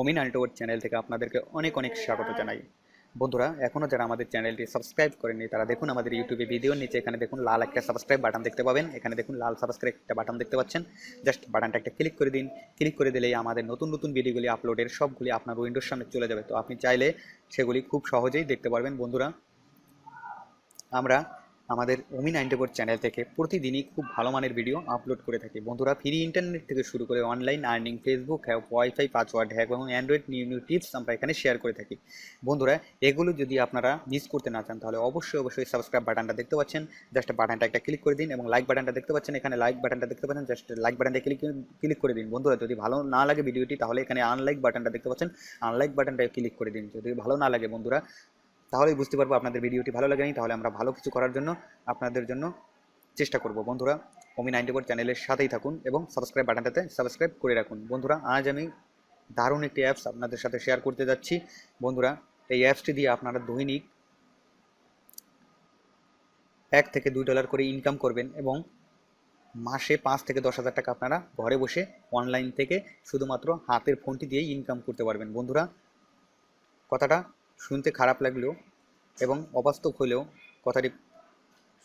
অমিন আল্টোর চ্যানেল থেকে আপনাদেরকে অনেক অনেক স্বাগত জানাই। বন্ধুরা, এখনও যারা আমাদের চ্যানেলটি সাবস্ক্রাইব করেনি তারা দেখুন আমাদের ইউটিউবে ভিডিওর নিচে এখানে দেখুন লাল একটা সাবস্ক্রাইব বাটন দেখতে পাবেন। এখানে দেখুন লাল সাবস্ক্রাইব একটা বাটন দেখতে পাচ্ছেন। জাস্ট বাটনটা একটা ক্লিক করে দিন। ক্লিক করে দিলেই আমাদের নতুন নতুন ভিডিওগুলি আপলোডের সবগুলি আপনার উইন্ডোর সামনে চলে যাবে। তো আপনি চাইলে সেগুলি খুব সহজেই দেখতে পারবেন বন্ধুরা। আমরা আমাদের ওমি নাইনটি ফোর চ্যানেল থেকে প্রতিদিনই খুব ভালো মানের ভিডিও আপলোড করে থাকি। বন্ধুরা, ফ্রি ইন্টারনেট থেকে শুরু করে online earning Facebook hack WiFi password hack এবং অ্যান্ড্রয়েড নিউ নিউ টিপস আমরা এখানে শেয়ার করে থাকি। বন্ধুরা, এগুলো যদি আপনারা মিস করতে না চান, তাহলে অবশ্যই অবশ্যই সাবস্ক্রাইব বাটনটা দেখতে পাচ্ছেন। জাস্ট বাটনটা একটা ক্লিক করে দিন এবং লাইক বাটনটা দেখতে পাচ্ছেন। এখানে লাইক বাটনটা দেখতে পাচ্ছেন। জাস্ট লাইক বাটনটা ক্লিক ক্লিক করে দিন। বন্ধুরা, যদি ভালো না লাগে ভিডিওটি তাহলে এখানে আনলাইক বাটনটা দেখতে পাচ্ছেন। আনলাইক বাটনটা ক্লিক করে দিন। যদি ভালো না লাগে, বন্ধুরা তাহলেই বুঝতে পারব আপনাদের ভিডিওটি ভালো লাগেনি, তাহলে আমরা ভালো কিছু করার জন্য আপনাদের জন্য চেষ্টা করব। বন্ধুরা, ওমি নাইনটি ফোর চ্যানেলের সাথেই থাকুন এবং সাবস্ক্রাইব বাটনটাতে সাবস্ক্রাইব করে রাখুন। বন্ধুরা, আজ আমি দারুণ একটি অ্যাপস আপনাদের সাথে শেয়ার করতে যাচ্ছি। বন্ধুরা, এই অ্যাপসটি দিয়ে আপনারা দৈনিক এক থেকে দুই ডলার করে ইনকাম করবেন এবং মাসে পাঁচ থেকে দশ হাজার টাকা আপনারা ঘরে বসে অনলাইন থেকে শুধুমাত্র হাতের ফোনটি দিয়েই ইনকাম করতে পারবেন। বন্ধুরা, কথাটা শুনতে খারাপ লাগলেও এবং অবাস্তব হলেও কথাটি,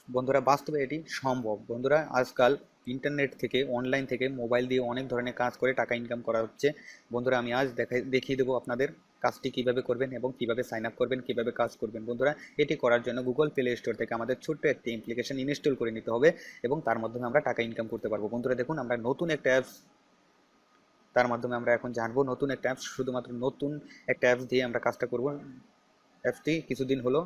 বন্ধুরা, বাস্তবে এটি সম্ভব। বন্ধুরা, আজকাল ইন্টারনেট থেকে, অনলাইন থেকে মোবাইল দিয়ে অনেক ধরনের কাজ করে টাকা ইনকাম করা হচ্ছে। বন্ধুরা, আমি আজ দেখাই দেখিয়ে দেবো আপনাদের কাজটি কীভাবে করবেন এবং কীভাবে সাইন আপ করবেন, কীভাবে কাজ করবেন। বন্ধুরা, এটি করার জন্য গুগল প্লে স্টোর থেকে আমাদের ছোট্ট একটি অ্যাপ্লিকেশন ইনস্টল করে নিতে হবে এবং তার মাধ্যমে আমরা টাকা ইনকাম করতে পারব। বন্ধুরা, দেখুন, আমরা নতুন একটা অ্যাপস তার মাধ্যমে আমরা এখন জানব নতুন একটা অ্যাপস শুধুমাত্র নতুন একটা অ্যাপস দিয়ে আমরা কাজটা করব। অ্যাপসটি কিছুদিন হলো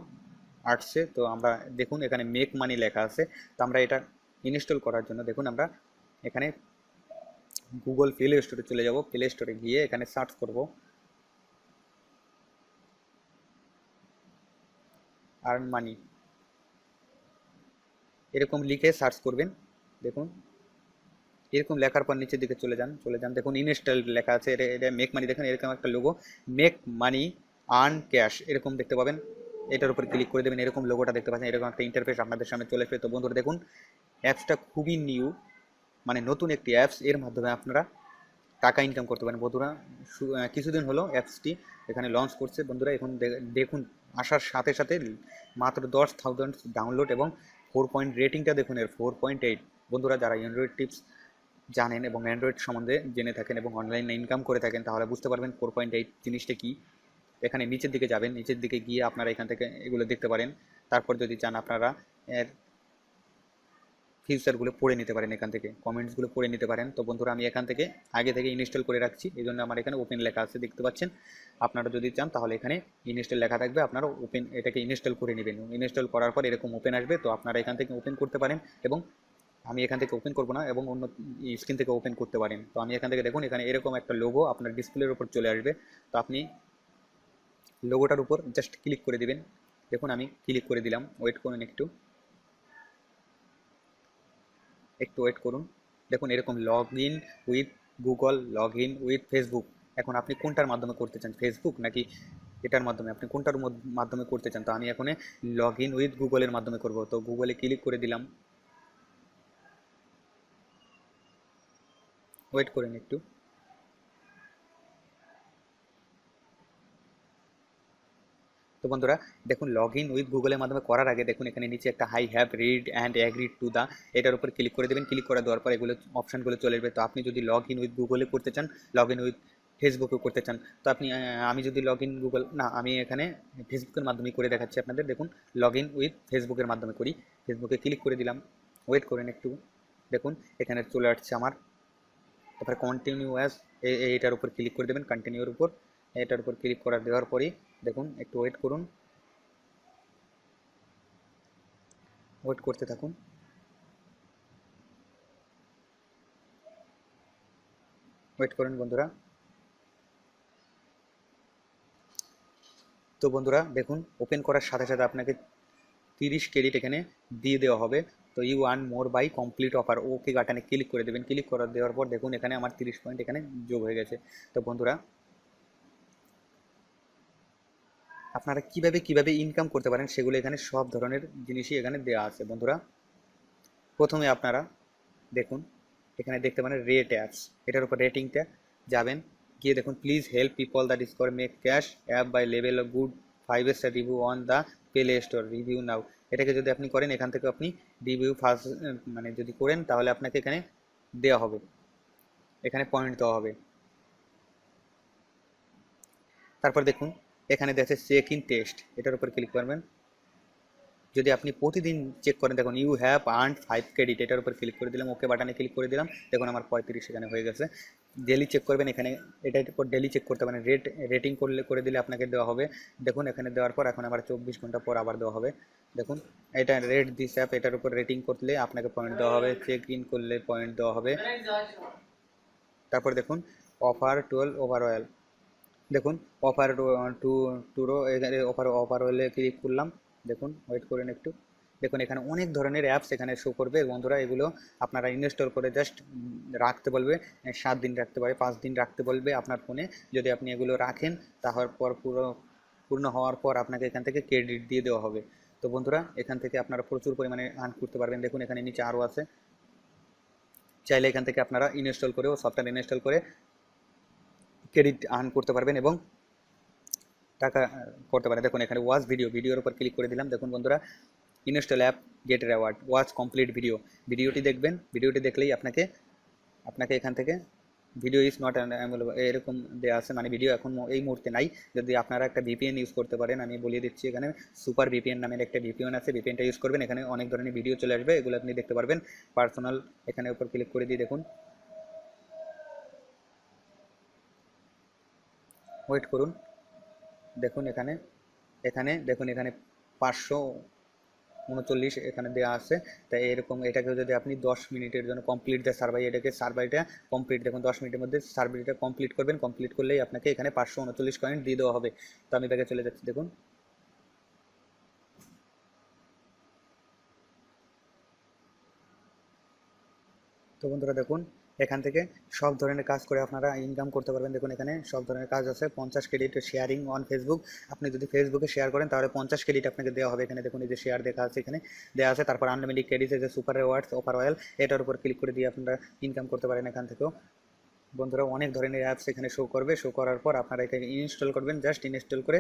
আসছে, তো আমরা দেখুন এখানে মেক মানি লেখা আছে। তো আমরা এটা ইনস্টল করার জন্য দেখুন আমরা এখানে গুগল প্লে স্টোরে চলে যাব। প্লে স্টোরে গিয়ে এখানে সার্চ করব। আর্ন মানি এরকম লিখে সার্চ করবেন। দেখুন। এরকম লেখার পর নিচের দিকে চলে যান চলে যান। দেখুন ইনস্টল লেখা আছে মেক মানি দেখেন, এরকম একটা logo make money earn cash এরকম দেখতে পাবেন। এটার উপর ক্লিক করে দেবেন, এরকম লোগোটা দেখতে পাচ্ছেন, এরকম একটা ইন্টারফেস আপনাদের সামনে চলে আসবে তো বন্ধুরা, দেখুন অ্যাপসটা খুবই নিউ মানে নতুন একটি অ্যাপস এর মাধ্যমে আপনারা টাকা ইনকাম করতে পারেন। বন্ধুরা কিছুদিন হলো অ্যাপসটি এখানে লঞ্চ করছে। বন্ধুরা, এখন দেখুন, আসার সাথে সাথে মাত্র দশ থাউজেন্ড ডাউনলোড এবং ফোর পয়েন্ট রেটিংটা দেখুন, এর ফোর পয়েন্ট এইট বন্ধুরা, যারা অ্যান্ড্রয়েড টিপস জানেন এবং অ্যান্ড্রয়েড সম্বন্ধে জেনে থাকেন এবং অনলাইনে ইনকাম করে থাকেন, তাহলে বুঝতে পারবেন ফোর পয়েন্ট এইট জিনিসটা কী। এখানে নিচের দিকে যাবেন, নিচের দিকে গিয়ে আপনারা এখান থেকে এগুলো দেখতে পারেন। তারপর যদি চান আপনারা এর ফিউচারগুলো পড়ে নিতে পারেন এখান থেকে কমেন্টসগুলো পড়ে নিতে পারেন। তো বন্ধুরা, আমি এখান থেকে আগে থেকে ইনস্টল করে রাখছি এই জন্য আমার এখানে ওপেন লেখা আছে, দেখতে পাচ্ছেন। আপনারা যদি চান, তাহলে এখানে ইনস্টল লেখা থাকবে, আপনারা ওপেন এটাকে ইনস্টল করে নেবেন। ইনস্টল করার পর এরকম ওপেন আসবে, তো আপনারা এখান থেকে ওপেন করতে পারেন এবং আমি এখান থেকে ওপেন করব না এবং অন্য স্ক্রিন থেকে ওপেন করতে পারেন তো আমি এখান থেকে দেখুন, এখানে এরকম একটা লোগো আপনার ডিসপ্লের উপর চলে আসবে। তো আপনি লোগোটার উপর জাস্ট ক্লিক করে দিবেন। দেখুন, আমি ক্লিক করে দিলাম। ওয়েট করুন একটু। একটু ওয়েট করুন। দেখুন, এরকম log in with Google log in with Facebook এখন আপনি কোনটার মাধ্যমে করতে চান? ফেসবুক নাকি এটার মাধ্যমে? আপনি কোনটার মাধ্যমে করতে চান? তো আমি এখন লগ ইন উইথ গুগলের মাধ্যমে করব। তো গুগলে ক্লিক করে দিলাম। ওয়েট করেন একটু। তো বন্ধুরা, দেখুন লগ ইন উইথ গুগলের মাধ্যমে করার আগে দেখুন, এখানে নিচে একটা I have read and agreed to the এটার উপর ক্লিক করে দেবেন। ক্লিক করে দেওয়ার পর এগুলো অপশানগুলো চলে আসবে। তো আপনি যদি লগ ইন উইথ গুগলে করতে চান লগ ইন উইথ ফেসবুকে করতে চান, তো আপনি আমি যদি লগ ইন গুগল না, আমি এখানে ফেসবুকের মাধ্যমে করে দেখাচ্ছি আপনাদের। দেখুন লগ ইন উইথ ফেসবুকের মাধ্যমে করি। ফেসবুকে ক্লিক করে দিলাম। ওয়েট করেন একটু। দেখুন, এখানে চলে আসছে আমার। তারপরে কন্টিনিউ অ্যাজ এইটার উপর ক্লিক করে দেবেন কন্টিনিউর উপর। এটার উপর ক্লিক করার দেওয়ার পরেই দেখুন, একটু ওয়েট করুন। ওয়েট করতে থাকুন। ওয়েট করুন বন্ধুরা। তো বন্ধুরা, দেখুন ওপেন করার সাথে সাথে আপনাকে তিরিশ ক্রেডিট এখানে দিয়ে দেওয়া হবে। তো you one more by complete offer okay বাটনে ক্লিক করে দেবেন। ক্লিক করার দেওয়ার পর দেখুন এখানে আমার তিরিশ পয়েন্ট এখানে যোগ হয়ে গেছে। তো বন্ধুরা, আপনারা কীভাবে কীভাবে ইনকাম করতে পারেন সেগুলো এখানে সব ধরনের জিনিসই এখানে দেওয়া আছে। বন্ধুরা, প্রথমে আপনারা দেখুন, এখানে দেখতে পারেন রেট অ্যাপস এটার উপর রেটিংটা যাবেন। গিয়ে দেখুন please help people that score make cash app by level of good five star review on the play store review now এটাকে যদি আপনি করেন, এখান থেকে আপনি ডিবিউ ফার্স্ট মানে যদি করেন, তাহলে আপনাকে এখানে দেওয়া হবে। এখানে পয়েন্ট দেওয়া হবে। তারপর দেখুন, এখানে দেখছে চেক ইন টেস্ট এটার উপর ক্লিক করবেন। যদি আপনি প্রতিদিন চেক করেন, দেখুন you have earn five credit এটার উপর ক্লিক করে দিলাম ওকে বাটনে ক্লিক করে দিলাম, দেখুন আমার পঁয়ত্রিশ এখানে হয়ে গেছে। ডেলি চেক করবেন, এখানে এটার উপর ডেলি চেক করতে পারেন রেট রেটিং করলে, করে দিলে আপনাকে দেওয়া হবে। দেখুন, এখানে দেওয়ার পর এখন আবার চব্বিশ ঘণ্টা পর আবার দেওয়া হবে। দেখুন, এটা রেট দিস অ্যাপ এটার উপর রেটিং করলে আপনাকে পয়েন্ট দেওয়া হবে চেক ইন করলে পয়েন্ট দেওয়া হবে। তারপর দেখুন অফার টুয়েলভ ওভারঅল দেখুন অফার টু টুরো অফার অফার হলে ক্লিক করলাম। দেখুন ওয়েট করেন একটু। দেখুন, এখানে অনেক ধরনের অ্যাপস এখানে শো করবে। বন্ধুরা, এগুলো আপনারা ইনস্টল করে জাস্ট রাখতে বলবে সাত দিন রাখতে পারে পাঁচ দিন রাখতে বলবে আপনার ফোনে যদি আপনি এগুলো রাখেন, তাহার পর পুরো, পূর্ণ হওয়ার পর আপনাকে এখান থেকে ক্রেডিট দিয়ে দেওয়া হবে। তো বন্ধুরা, এখান থেকে আপনারা প্রচুর পরিমাণে আর্ন করতে পারবেন। দেখুন, এখানে নিচে আরও আছে। চাইলে এখান থেকে আপনারা ইনস্টল করেও সফটওয়্যার ইনস্টল করে ক্রেডিট আর্ন করতে পারবেন এবং টাকা করতে পারেন দেখুন, এখানে ওয়াচ ভিডিও ভিডিওর উপর ক্লিক করে দিলাম। দেখুন, বন্ধুরা install app get award watch complete video ভিডিওটি দেখবেন ভিডিওটি দেখলেই আপনাকে আপনাকে এখান থেকে ভিডিও ইজ নট এরকম দেওয়া আছে। মানে ভিডিও এখন এই মুহূর্তে নাই। যদি আপনারা একটা ভিপিএন ইউজ করতে পারেন, আমি বলিয়ে দিচ্ছি, এখানে সুপার ভিপিএন নামের একটা ভিপিএন আছে। ভিপিএনটা ইউজ করবেন, এখানে অনেক ধরনের ভিডিও চলে আসবে, এগুলো আপনি দেখতে পারবেন। পার্সোনাল এখানে উপর ক্লিক করে দিয়ে দেখুন। ওয়েট করুন। দেখুন এখানে এখানে, দেখুন এখানে পাঁচশো উনচল্লিশ এখানে দেওয়া আছে। তাই এরকম এটাকে যদি আপনি দশ মিনিটের জন্য কমপ্লিট দেয় সার্ভাই এটাকে সার্ভাইটা কমপ্লিট দেখুন দশ মিনিটের মধ্যে সার্ভাইটা কমপ্লিট করবেন। কমপ্লিট করলেই আপনাকে এখানে পাঁচশো উনচল্লিশ পয়েন্ট দিয়ে দেওয়া হবে। তো আমি ব্যাগে চলে যাচ্ছি, দেখুন। তো বন্ধুরা দেখুন এখান থেকে সব ধরনের কাজ করে আপনারা ইনকাম করতে পারবেন। দেখুন, এখানে সব ধরনের কাজ আছে। পঞ্চাশ ক্রেডিট শেয়ারিং অন ফেসবুক আপনি যদি ফেসবুকে শেয়ার করেন, তাহলে পঞ্চাশ ক্রেডিট আপনাকে দেওয়া হবে। এখানে দেখুন, এই যে শেয়ার দেখা আছে এখানে। দেওয়া আছে, তারপর আনলিমিটেড ক্রেডিট যে সুপার রিওয়ার্ডস অফার অয়েল এটার উপর ক্লিক করে দিয়ে আপনারা ইনকাম করতে পারেন এখান থেকেও। বন্ধুরা, অনেক ধরনের অ্যাপস এখানে শো করবে। শো করার পর আপনারা এখানে ইনস্টল করবেন। জাস্ট ইনস্টল করে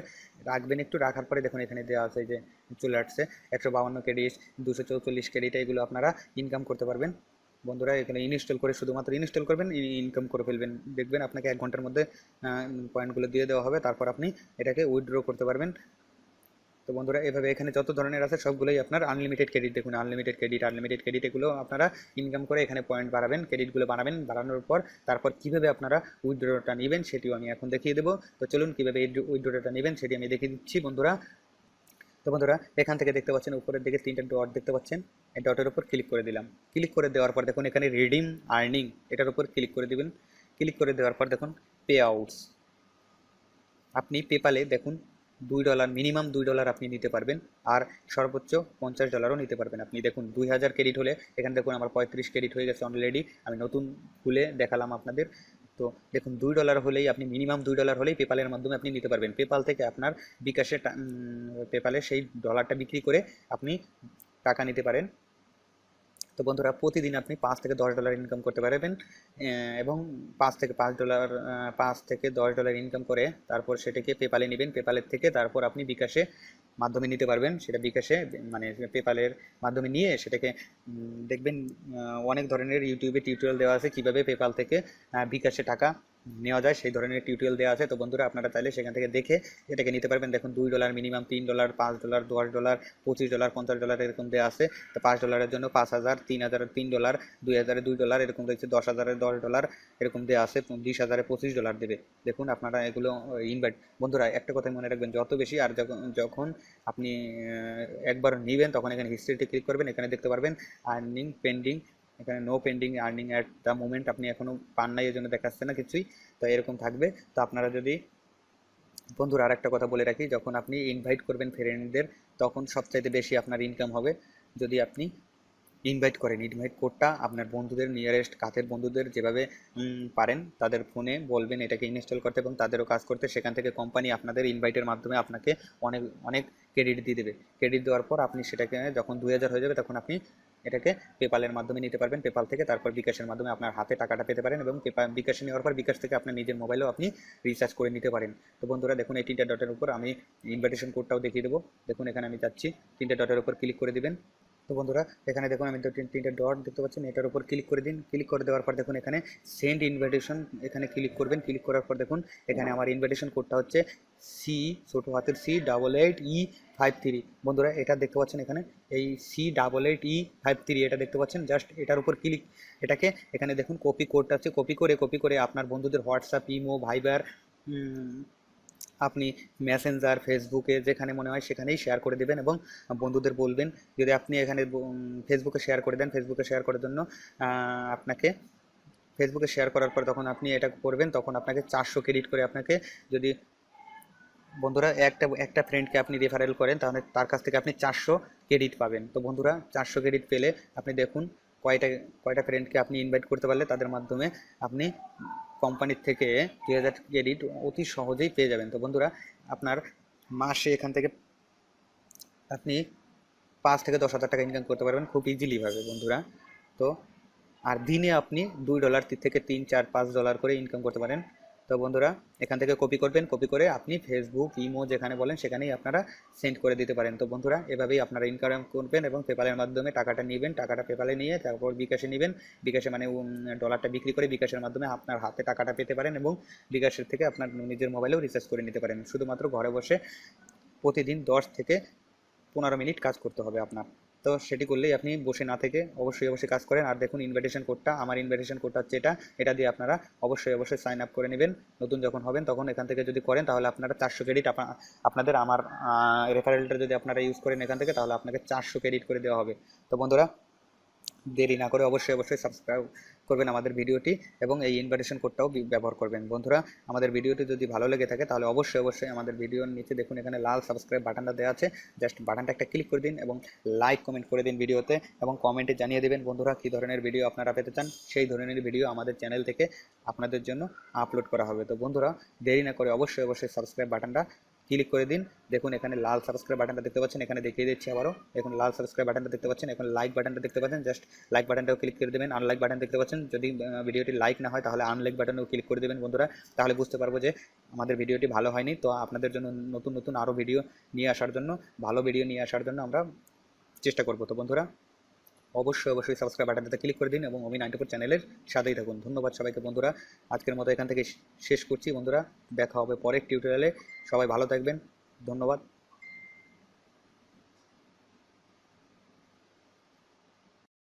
রাখবেন একটু। রাখার পরে দেখুন, এখানে দেওয়া আছে যে চলে আসছে। একশো বাউন্ন ক্রেডিট দুশো চৌচল্লিশ ক্রেডিট এগুলো আপনারা ইনকাম করতে পারবেন। বন্ধুরা, এখানে ইনস্টল করে শুধুমাত্র ইনস্টল করবেন ইনকাম করে ফেলবেন। দেখবেন আপনাকে এক ঘণ্টার মধ্যে পয়েন্টগুলো দিয়ে দেওয়া হবে, তারপর আপনি এটাকে উইথড্র করতে পারবেন। তো বন্ধুরা, এভাবে এখানে যত ধরনের আছে, সবগুলোই আপনার আনলিমিটেড ক্রেডিট দেখুন আনলিমিটেড ক্রেডিট আনলিমিটেড ক্রেডিট এগুলো আপনারা ইনকাম করে এখানে পয়েন্ট বাড়াবেন ক্রেডিটগুলো বাড়াবেন, বাড়ানোর পর তারপর কীভাবে আপনারা উইথড্রটা নেবেন সেটিও আমি এখন দেখিয়ে দেবো। তো চলুন কীভাবে উইথড্রটা নেবেন সেটি আমি দেখিয়ে দিচ্ছি বন্ধুরা। তো বন্ধুরা, এখান থেকে দেখতে পাচ্ছেন উপরের দিকে তিনটে ডট দেখতে পাচ্ছেন। এই ডটের উপর ক্লিক করে দিলাম। ক্লিক করে দেওয়ার পর দেখুন, এখানে রিডিম আর্নিং এটার উপর ক্লিক করে দিবেন। ক্লিক করে দেওয়ার পর দেখুন পে আউটস আপনি পেপালে দেখুন, দুই ডলার মিনিমাম দুই ডলার আপনি নিতে পারবেন আর সর্বোচ্চ পঞ্চাশ ডলারও নিতে পারবেন। আপনি দেখুন, দুই হাজার ক্রেডিট হলে, এখানে দেখুন আমার পঁয়ত্রিশ ক্রেডিট হয়ে গেছে অলরেডি আমি নতুন খুলে দেখালাম আপনাদের। তো দেখুন, দুই ডলার হলেই আপনি মিনিমাম দুই ডলার হলেই পেপালের মাধ্যমে আপনি নিতে পারবেন। পেপাল থেকে আপনার বিকাশে পেপালে সেই ডলারটা বিক্রি করে আপনি টাকা নিতে পারেন। তো বন্ধুরা, প্রতিদিন আপনি পাঁচ থেকে দশ ডলার ইনকাম করতে পারবেন এবং পাঁচ থেকে পাঁচ ডলার পাঁচ থেকে দশ ডলার ইনকাম করে তারপর সেটাকে পেপালে নেবেন। পেপালের থেকে তারপর আপনি বিকাশে মাধ্যমে নিতে পারবেন। সেটা বিকাশে মানে পেপালের মাধ্যমে নিয়ে সেটাকে দেখবেন অনেক ধরনের ইউটিউবে টিউটোরিয়াল দেওয়া আছে কীভাবে পেপাল থেকে বিকাশে টাকা নেওয়া যায়, সেই ধরনের টিউটোরিয়াল দেওয়া আছে। তো বন্ধুরা, আপনারা চাইলে সেখান থেকে দেখে এটাকে নিতে পারবেন। দেখুন, দুই ডলার মিনিমাম তিন ডলার পাঁচ ডলার দশ ডলার পঁচিশ ডলার পঞ্চাশ ডলার এরকম দেওয়া আছে। তো পাঁচ ডলারের জন্য পাঁচ হাজার, তিন হাজারের তিন ডলার দুই হাজারে দুই ডলার এরকম রয়েছে। দশ হাজারের দশ ডলার এরকম দেওয়া আছে। বিশ হাজারে পঁচিশ ডলার দেবে। দেখুন, আপনারা এগুলো ইনভাইট বন্ধুরা, একটা কথা মনে রাখবেন, যত বেশি আর যখন যখন আপনি একবার নেবেন, তখন এখানে হিস্ট্রিতে ক্লিক করবেন, এখানে দেখতে পারবেন আর্নিং পেন্ডিং এখানে no pending earning at the moment আপনি এখনও পান নাই এই জন্য দেখাচ্ছে না কিছুই। তো এরকম থাকবে। তো আপনারা যদি, বন্ধুরা আর একটা কথা বলে রাখি, যখন আপনি ইনভাইট করবেন ফ্রেন্ডদের তখন সবচাইতে বেশি আপনার ইনকাম হবে যদি আপনি ইনভাইট করেন। ইনভাইট কোডটা আপনার বন্ধুদের নিয়ারেস্ট কাছের বন্ধুদের যেভাবে পারেন, তাদের ফোনে বলবেন, এটাকে ইনস্টল করতে এবং তাদেরও কাজ করতে। সেখান থেকে কোম্পানি আপনাদের ইনভাইটের মাধ্যমে আপনাকে অনেক অনেক ক্রেডিট দিয়ে দেবে। ক্রেডিট দেওয়ার পর আপনি সেটাকে, যখন দুই হাজার হয়ে যাবে, তখন আপনি এটাকে পেপালের মাধ্যমে নিতে পারবেন। পেপাল থেকে তারপর বিকাশের মাধ্যমে আপনার হাতে টাকাটা পেতে পারেন এবং বিকাশে নেওয়ার পর বিকাশ থেকে আপনার নিজের মোবাইলেও আপনি রিচার্জ করে নিতে পারেন। তো বন্ধুরা, দেখুন এই তিনটা ডটের উপর আমি ইনভাইটেশন কোডটাও দেখিয়ে দেবো। দেখুন, এখানে আমি যাচ্ছি তিনটে ডটের উপর ক্লিক করে দিবেন। তো বন্ধুরা, এখানে দেখুন আমি তিন- তিনটে ডট দেখতে পাচ্ছেন। এটার উপর ক্লিক করে দিন। ক্লিক করে দেওয়ার পর দেখুন এখানে সেন্ড ইনভাইটেশন এখানে ক্লিক করবেন। ক্লিক করার পর দেখুন এখানে আমার ইনভাইটেশন কোডটা হচ্ছে সি ছোটো হাতের C double eight E five three বন্ধুরা, এটা দেখতে পাচ্ছেন এখানে? এই C double eight E five three এটা দেখতে পাচ্ছেন? জাস্ট এটার উপর ক্লিক এটাকে এখানে দেখুন কপি কোডটা আছে। কপি করে কপি করে আপনার বন্ধুদের হোয়াটসঅ্যাপ ইমো ভাইবার আপনি মেসেঞ্জার ফেসবুকে যেখানে মনে হয় সেখানেই শেয়ার করে দেবেন এবং বন্ধুদের বলবেন, যদি আপনি এখানে ফেসবুকে শেয়ার করে দেন ফেসবুকে শেয়ার করার জন্য আপনাকে ফেসবুকে শেয়ার করার পর তখন আপনি এটা করবেন, তখন আপনাকে চারশো ক্রেডিট করে আপনাকে যদি বন্ধুরা একটা একটা ফ্রেন্ডকে আপনি রেফারেল করেন, তাহলে তার কাছ থেকে আপনি চারশো ক্রেডিট পাবেন। তো বন্ধুরা, চারশো ক্রেডিট পেলে আপনি দেখুন কয়টা কয়টা ফ্রেন্ডকে আপনি ইনভাইট করতে পারলে, তাদের মাধ্যমে আপনি কোম্পানির থেকে দুই হাজার ক্রেডিট অতি সহজেই পেয়ে যাবেন। তো বন্ধুরা, আপনার মাসে এখান থেকে আপনি পাঁচ থেকে দশ হাজার টাকা ইনকাম করতে পারবেন খুব ইজিলিভাবে বন্ধুরা। তো আর দিনে আপনি দুই ডলার থেকে তিন, চার, পাঁচ ডলার করে ইনকাম করতে পারেন। তো বন্ধুরা, এখান থেকে কপি করবেন কপি করে আপনি ফেসবুক ইমো যেখানে বলেন, সেখানেই আপনারা সেন্ড করে দিতে পারেন। তো বন্ধুরা, এভাবেই আপনারা ইনকাম করবেন এবং পেপালের মাধ্যমে টাকাটা নেবেন, টাকাটা পেপালে নিয়ে তারপর বিকাশে নেবেন। বিকাশে মানে ডলারটা বিক্রি করে বিকাশের মাধ্যমে আপনার হাতে টাকাটা পেতে পারেন এবং বিকাশের থেকে আপনার নিজের মোবাইলেও রিচার্জ করে নিতে পারেন। শুধুমাত্র ঘরে বসে প্রতিদিন দশ থেকে পনেরো মিনিট কাজ করতে হবে আপনার। তো সেটি করলেই আপনি বসে না থেকে অবশ্যই অবশ্যই কাজ করেন। আর দেখুন ইনভাইটেশন কোডটা আমার ইনভাইটেশন কোডটা হচ্ছে এটা। এটা দিয়ে আপনারা অবশ্যই অবশ্যই সাইন আপ করে নেবেন। নতুন যখন হবেন তখন এখান থেকে যদি করেন তাহলে আপনারা চারশো ক্রেডিট আপনাদের আমার রেফারেলটা যদি আপনারা ইউজ করেন এখান থেকে তাহলে আপনাকে চারশো ক্রেডিট করে দেওয়া হবে। তো বন্ধুরা, দেরি না করে অবশ্যই অবশ্যই সাবস্ক্রাইব করবেন আমাদের ভিডিওটি এবং এই ইনভাইটেশন কোডটাও ব্যবহার করবেন। বন্ধুরা, আমাদের ভিডিওটি যদি ভালো লেগে থাকে, তাহলে অবশ্যই অবশ্যই আমাদের ভিডিওর নিচে দেখুন, এখানে লাল সাবস্ক্রাইব বাটনটা দেওয়া আছে। জাস্ট বাটনটা একটা ক্লিক করে দিন এবং লাইক কমেন্ট করে দিন ভিডিওতে এবং কমেন্টে জানিয়ে দেবেন, বন্ধুরা, কী ধরনের ভিডিও আপনারা পেতে চান? সেই ধরনের ভিডিও আমাদের চ্যানেল থেকে আপনাদের জন্য আপলোড করা হবে। তো বন্ধুরা, দেরি না করে অবশ্যই অবশ্যই সাবস্ক্রাইব বাটনটা ক্লিক করে দিন। দেখুন, এখানে লাল সাবস্ক্রাইব বাটনটা দেখতে পাচ্ছেন, এখানে দেখিয়ে দিচ্ছি আবারও। এখন লাল সাবস্ক্রাইব বাটনটা দেখতে পাচ্ছেন, এখন লাইক বাটনটা দেখতে পাচ্ছেন জাস্ট লাইক বাটনটাও ক্লিক করে দেবেন আনলাইক বাটন দেখতে পাচ্ছেন। যদি ভিডিওটি লাইক না হয়, তাহলে আনলাইক বাটনেও ক্লিক করে দেবেন বন্ধুরা। তাহলে বুঝতে পারব যে আমাদের ভিডিওটি ভালো হয়নি। তো আপনাদের জন্য নতুন নতুন আরও ভিডিও নিয়ে আসার জন্য, ভালো ভিডিও নিয়ে আসার জন্য আমরা চেষ্টা করব। তো বন্ধুরা অবশ্যই অবশ্যই সাবস্ক্রাইব বাটনটাতে ক্লিক করে দিন এবং অমি নাইনটি ফোর চ্যানেলের সাথেই থাকুন। ধন্যবাদ সবাইকে বন্ধুরা। আজকের মতো এখান থেকে শেষ করছি বন্ধুরা। দেখা হবে পরের টিউটোরিয়ালে সবাই ভালো থাকবেন। ধন্যবাদ।